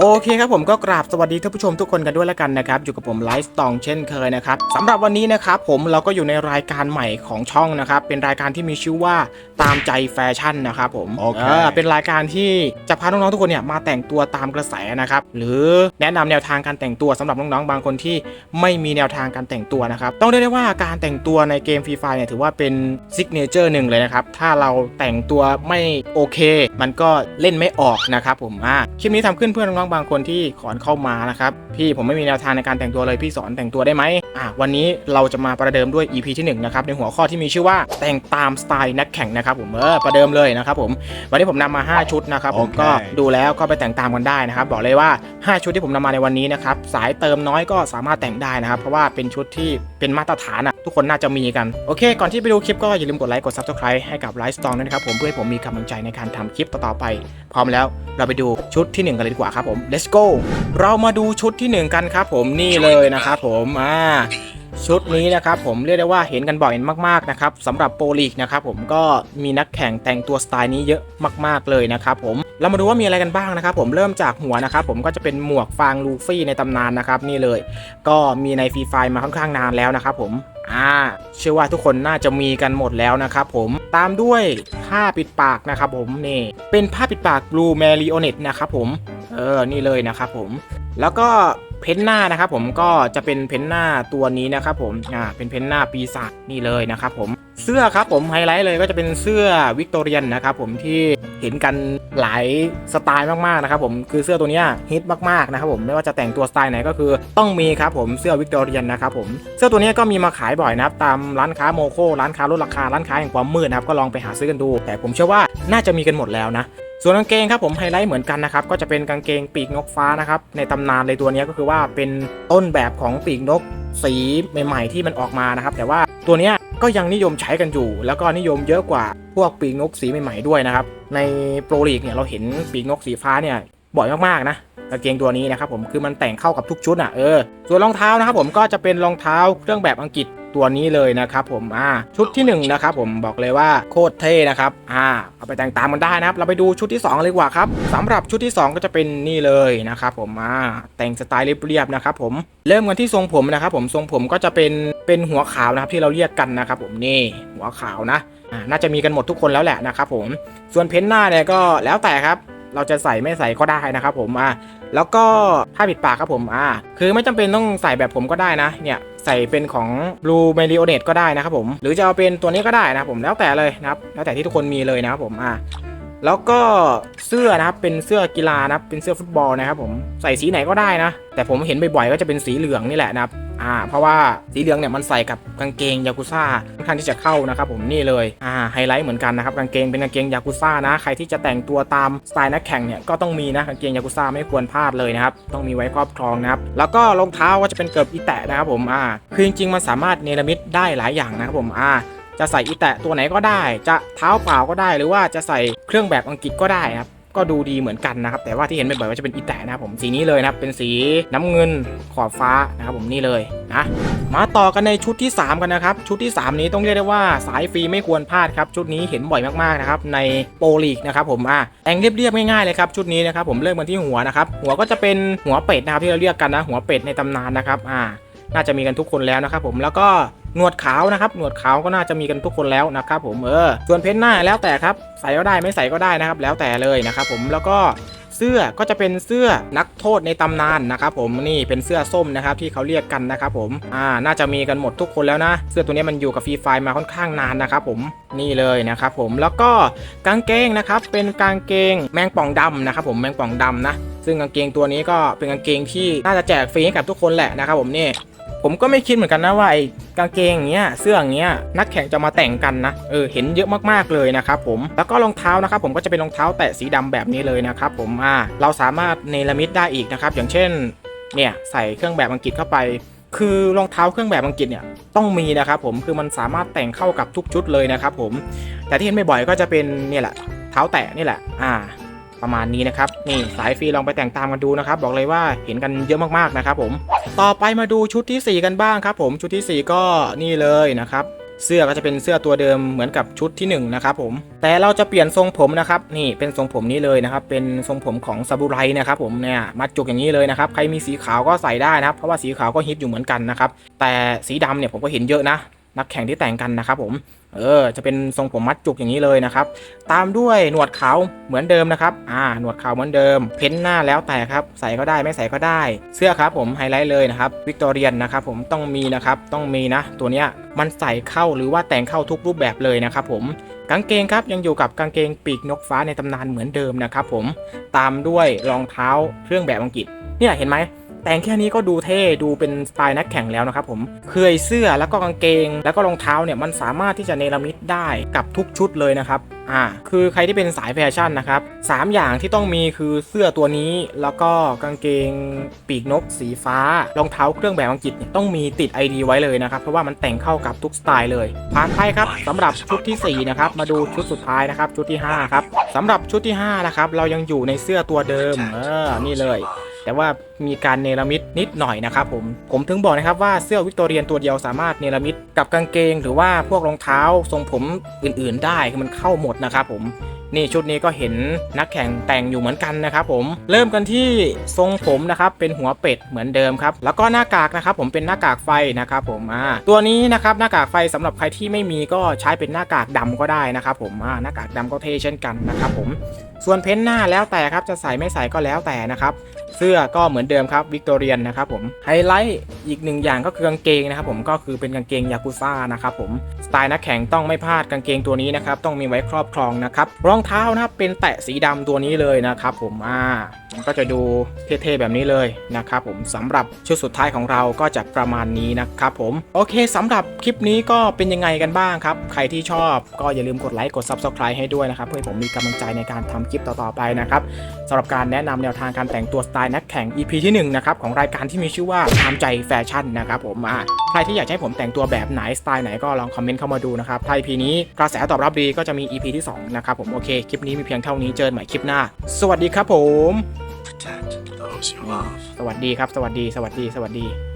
โอเคครับผมก็กราบสวัสดีท่านผู้ชมทุกคนกันด้วยแล้วกันนะครับอยู่กับผมไลฟ์สตองเช่นเคยนะครับสำหรับวันนี้นะครับผมเราก็อยู่ในรายการใหม่ของช่องนะครับเป็นรายการที่มีชื่อว่าตามใจแฟชั่นนะครับผมโอเคเป็นรายการที่จะพาน้องๆทุกคนเนี่ยมาแต่งตัวตามกระแสนะครับหรือแนะนำแนวทางการแต่งตัวสำหรับน้องๆบางคนที่ไม่มีแนวทางการแต่งตัวนะครับต้องเรียกได้ว่าการแต่งตัวในเกมฟรีไฟเนี่ยถือว่าเป็นซิกเนเจอร์หนึ่งเลยนะครับถ้าเราแต่งตัวไม่โอเค มันก็เล่นไม่ออกนะครับผมอ่าคลิปนี้ทำขึ้นเพื่อน้องๆบางคนที่ขอนเข้ามานะครับพี่ผมไม่มีแนวทางในการแต่งตัวเลยพี่สอนแต่งตัวได้ไหมอ่าวันนี้เราจะมาประเดิมด้วย EP ที่หนึ่งนะครับในหัวข้อที่มีชื่อว่าแต่งตามสไตล์นักแข่งนะครับผมเออประเดิมเลยนะครับผมวันนี้ผมนำมา 5 ชุดนะครับผมโอเคก็ดูแล้วก็ไปแต่งตามกันได้นะครับบอกเลยว่า 5 ชุดที่ผมนำมาในวันนี้นะครับสายเติมน้อยก็สามารถแต่งได้นะครับเพราะว่าเป็นชุดที่เป็นมาตรฐานอะทุกคนน่าจะมีกัน โอเค ก่อนที่ไปดูคลิปก็อย่าลืมกดไลค์ กด subscribe ให้กับไลฟ์สตองด้วยนะครับผมเพื่อให้ผมมีกำลังใจในการทำคลิปต่อๆไป พร้อมแล้วเราไปดูชุดที่ 1 กันเลยดีกว่าครับผม let's go เรามาดูชุดที่ 1 กันครับผมนี่เลยนะครับผมอ่าชุดนี้นะครับผมเรียกได้ว่าเห็นกันบ่อยมากๆนะครับสำหรับโปรลีกนะครับผมก็มีนักแข่งแต่งตัวสไตล์นี้เยอะมากๆเลยนะครับผมเรามาดูว่ามีอะไรกันบ้างนะครับผมเริ่มจากหัวนะครับผมก็จะเป็นหมวกฟางลูฟี่ในตำนานนะครับนี่เลย ก็มีในฟรีไฟมาค่อนข้างนานแล้วนะครับผม อ่าเชื่อว่าทุกคนน่าจะมีกันหมดแล้วนะครับผมตามด้วยผ้าปิดปากนะครับผมนี่เป็นผ้าปิดปากบลูแมริโอเนตนะครับผมเออนี่เลยนะครับผมแล้วก็ เพ้นหน้านะครับผมก็จะเป็นเพ้นหน้าตัวนี้นะครับผมอ่าเป็นเพ้นหน้าปีศาจนี่เลยนะครับผมเสื้อครับผมไฮไลท์เลยก็จะเป็นเสื้อวิกตอเรียนนะครับผมที่เห็นกันหลายสไตล์มากๆนะครับผมคือเสื้อตัวนี้ฮิตมากๆนะครับผมไม่ว่าจะแต่งตัวสไตล์ไหนก็คือต้องมีครับผมเสื้อวิกตอเรียนนะครับผมเสื้อตัวนี้ก็มีมาขายบ่อยนะครับตามร้านค้าโมโคร้านค้าลดราคาร้านค้าแห่งความมืดนะครับก็ลองไปหาซื้อกันดู แต่ผมเชื่อว่าน่าจะมีกันหมดแล้วนะ ส่วนกางเกงครับผมไฮไลท์เหมือนกันนะครับก็จะเป็นกางเกงปีกนกฟ้านะครับในตำนานเลยตัวนี้ก็คือว่าเป็นต้นแบบของปีกนกสีใหม่ๆ ที่มันออกมานะครับ แต่ว่าตัวนี้ก็ยังนิยมใช้กันอยู่ แล้วก็นิยมเยอะกว่าพวกปีกนกสีใหม่ๆด้วยนะครับในโปรลีกเนี่ยเราเห็นปีกนกสีฟ้าเนี่ยบ่อยมากๆนะกางเกงตัวนี้นะครับผมคือมันแต่งเข้ากับทุกชุดอะเออส่วนรองเท้านะครับผมก็จะเป็นรองเท้าเครื่องแบบอังกฤษ ตัวนี้เลยนะครับผมอ่าชุดที่หนึ่งนะครับผมบอกเลยว่าโคตรเท่นะครับอ่าเอาไปแต่งตามมันได้นะครับ เราไปดูชุดที่สองเลยกว่าครับสำหรับชุดที่สองก็จะเป็นนี่เลยนะครับผมอ่าแต่งสไตล์เรียบๆนะครับผมเริ่มกันที่ทรงผมนะครับผมทรงผมก็จะเป็นเป็นหัวขาวนะครับที่เราเรียกกันนะครับผมนี่หัวขาวนะอ่าน่าจะมีกันหมดทุกคนแล้วแหละนะครับผมส่วนเพ้นท์หน้าเนี่ยก็แล้วแต่ครับ เราจะใส่ไม่ใส่ก็ได้นะครับผมอ่าแล้วก็ผ้าปิดปากครับผมอ่าคือไม่จำเป็นต้องใส่แบบผมก็ได้นะเนี่ยใส่เป็นของ Blue m e r i o n e t ก็ได้นะครับผม หรือจะเอาเป็นตัวนี้ก็ได้นะผมแล้วแต่เลยนะครับแล้วแต่ที่ทุกคนมีเลยนะครับผมอ่าแล้วก็เสื้อนะครับเป็นเสื้อกีฬานะครับเป็นเสื้อฟุตบอลนะครับผมใส่สีไหนก็ได้นะ แต่ผมเห็นบ่อยๆก็จะเป็นสีเหลืองนี่แหละนะครับ อ่า เพราะว่าสีเหลืองเนี่ยมันใส่กับกางเกงยากุซ่าค่อนข้างที่จะเข้านะครับผมนี่เลยอ่าไฮไลท์เหมือนกันนะครับกางเกงเป็นกางเกงยากุซ่านะใครที่จะแต่งตัวตามสไตล์นักแข่งเนี่ยก็ต้องมีนะกางเกงยากุซ่าไม่ควรพลาดเลยนะครับต้องมีไว้ครอบครองนะครับแล้วก็รองเท้าก็จะเป็นเกิบอีแตะนะครับผมอ่าคือจริงๆมันสามารถเนรมิตได้หลายอย่างนะครับผมอ่าจะใส่อีแตะตัวไหนก็ได้ จะเท้าเปล่าก็ได้ หรือว่าจะใส่เครื่องแบบอังกฤษก็ได้ครับ ก็ดูดีเหมือนกันนะครับ แต่ว่าที่เห็นบ่อยๆก็จะเป็นอีแตะนะครับผมสีนี้เลยนะครับเป็นสีน้ำเงินขอบฟ้านะครับผมนี่เลยนะมาต่อกันในชุดที่ 3 กันนะครับ ชุดที่ 3 นี้ต้องเรียกได้ว่าสายฟรีไม่ควรพลาดครับ ชุดนี้เห็นบ่อยมากๆนะครับในโปรลีกนะครับผมอะแต่งเรียบๆง่ายๆเลยครับชุดนี้นะครับผมเริ่มกันที่หัวนะครับหัวก็จะเป็นหัวเป็ดนะครับที่เราเรียกกันนะหัวเป็ดในตำนานนะครับอ่าน่าจะมีกันทุกคนแล้วนะครับผมแล้วก็หนวดขาวนะครับ หนวดขาวก็น่าจะมีกันทุกคนแล้วนะครับผมเออส่วนเพ้นหน้าแล้วแต่ครับใส่ก็ได้ไม่ใส่ก็ได้นะครับ แล้วแต่เลยนะครับผมแล้วก็เสื้อก็จะเป็นเสื้อนักโทษในตำนานนะครับผมนี่เป็นเสื้อส้มนะครับที่เขาเรียกกันนะครับผมอ่าน่าจะมีกันหมดทุกคนแล้วนะ เสื้อตัวนี้มันอยู่กับฟรีไฟมาค่อนข้างนานนะครับผมนี่เลยนะครับผมแล้วก็กางเกงนะครับเป็นกางเกงแมงป่องดำนะครับผมแมงป่องดำนะ ซึ่งกางเกงตัวนี้ก็เป็นกางเกงที่น่าจะแจกฟรีให้กับทุกคนแหละนะครับผมนี่ ผมก็ไม่คิดเหมือนกันนะว่าไอ้กางเกงอย่างเงี้ยเสื้ออย่างเงี้ยนักแข่งจะมาแต่งกันนะเออเห็นเยอะมากๆเลยนะครับผมแล้วก็รองเท้านะครับผมก็จะเป็นรองเท้าแตะสีดำแบบนี้เลยนะครับผมอ่าเราสามารถเนรมิตได้อีกนะครับอย่างเช่นเนี่ยใส่เครื่องแบบอังกฤษเข้าไปคือรองเท้าเครื่องแบบอังกฤษเนี่ยต้องมีนะครับผมคือมันสามารถแต่งเข้ากับทุกชุดเลยนะครับผมแต่ที่เห็นบ่อยๆก็จะเป็นเนี่ยแหละเท้าแตะนี่แหละอ่า ประมาณนี้นะครับนี่สายฟรีลองไปแต่งตามกันดูนะครับ บอกเลยว่าเห็นกันเยอะมากๆนะครับผมต่อไปมาดูชุดทีสี่4 กันบ้างครับ ผมชุดทีสี่ 4 ก็นี่เลยนะครับเสื้อก็จะเป็นเสื้อตัวเดิมเหมือนกับชุดที่หนึ่งนะครับผมแต่เราจะเปลี่ยนทรงผมนะครับนี่เป็นทรงผมนี้เลยนะครับเป็นทรงผมของซาบูไรนะครับผมเนี่ยมัดจุกอย่างนี้เลยนะครับใครมีสีขาวก็ใส่ได้นะครับเพราะว่าสีขาวก็ฮิตอยู่เหมือนกันนะครับแต่สีดำเนี่ยผมก็เห็นเยอะนะ นักแข่งที่แต่งกันนะครับผมเออจะเป็นทรงผมมัดจุกอย่างนี้เลยนะครับ ตามด้วยหนวดเขาเหมือนเดิมนะครับอ่าหนวดเขาเหมือนเดิม เพ้นหน้าแล้วแต่ครับ ใส่ก็ได้ไม่ใส่ก็ได้ เสื้อครับผมไฮไลท์เลยนะครับวิกตอเรียนนะครับผมต้องมีนะครับต้องมีนะ ตัวเนี้ยมันใส่เข้าหรือว่าแต่งเข้าทุกรูปแบบเลยนะครับผมกางเกงครับยังอยู่กับกางเกงปีกนกฟ้าในตำนานเหมือนเดิมนะครับผมตามด้วยรองเท้าเครื่องแบบอังกฤษเนี่ยเห็นไหม แต่งแค่นี้ก็ดูเท่ดูเป็นสไตล์นักแข่งแล้วนะครับผมเคยเสื้อแล้วก็กางเกง แล้วก็รองเท้าเนี่ยมันสามารถที่จะเนรมิตได้กับทุกชุดเลยนะครับอ่าคือใครที่เป็นสายแฟชั่นนะครับสามอย่างที่ต้องมีคือเสื้อตัวนี้ แล้วก็กางเกงปีกนกสีฟ้ารองเท้าเครื่องแบบอังกฤษเนี่ยต้องมีติด ID ไว้เลยนะครับ เพราะว่ามันแต่งเข้ากับทุกสไตล์เลยผ่านไปครับสำหรับชุดทีสี่4 นะครับ มาดูชุดสุดท้ายนะครับ ชุดที่ห้าครับสำหรับชุดที่ห้านะครับเรายังอยู่ในเสื้อตัวเดิมเออนี่เลย แต่ว่ามีการเนรมิตนิดหน่อยนะครับผม ผมถึงบอกนะครับว่าเสื้อวิกตอเรียนตัวเดียวสามารถเนรมิตกับกางเกง หรือว่าพวกรองเท้าทรงผมอื่น ๆ ได้คือมันเข้าหมดนะครับผมนี่ชุดนี้ก็เห็นนักแข่งแต่งอยู่เหมือนกันนะครับผมเริ่มกันที่ทรงผมนะครับเป็นหัวเป็ดเหมือนเดิมครับแล้วก็หน้ากากนะครับผมเป็นหน้ากากไฟนะครับผมอ่าตัวนี้นะครับหน้ากากไฟสำหรับใครที่ไม่มีก็ใช้เป็นหน้ากากดำก็ได้นะครับผมอ่าหน้ากากดำก็เท่เช่นกันนะครับผมส่วนเพ้นท์หน้าแล้วแต่ครับจะใส่ไม่ใส่ก็แล้วแต่นะครับ เสื้อก็เหมือนเดิมครับวิกตอเรียนนะครับผมไฮไลท์อีกหนึ่งอย่างก็คือกางเกงนะครับผมก็คือเป็นกางเกงยากุซ่านะครับผมสไตล์นักแข่งต้องไม่พลาดกางเกงตัวนี้นะครับต้องมีไว้ครอบครองนะครับรองเท้านะครับเป็นแตะสีดำตัวนี้เลยนะครับผมอ่ามันก็จะดูเท่ๆแบบนี้เลยนะครับผมสำหรับชุดสุดท้ายของเราก็จะประมาณนี้นะครับผมโอเคสำหรับคลิปนี้ก็เป็นยังไงกันบ้างครับใครที่ชอบก็อย่าลืมกดไลค์กด Subscribe ให้ด้วยนะครับเพื่อให้ผมมีกำลังใจในการทำคลิปต่อๆไปนะครับสำหรับการแนะนำแนวทางการแต่งตัวสไตล์นักแข่ง EP ที่1นะครับของรายการที่มีชื่อว่าตามใจแฟชั่นนะครับผมอะใครที่อยากให้ผมแต่งตัวแบบไหนสไตล์ไหนก็ลองคอมเมนต์เข้ามาดูนะครับถ้า EP นี้กระแสตอบรับดีก็จะมี EP ที่2นะครับผมโอเคคลิปนี้มีเพียงเท่านี้เจอกันใหม่คลิปหน้า สวัสดีครับผม protect those you love. สวัสดีครับ สวัสดี สวัสดี สวัสดี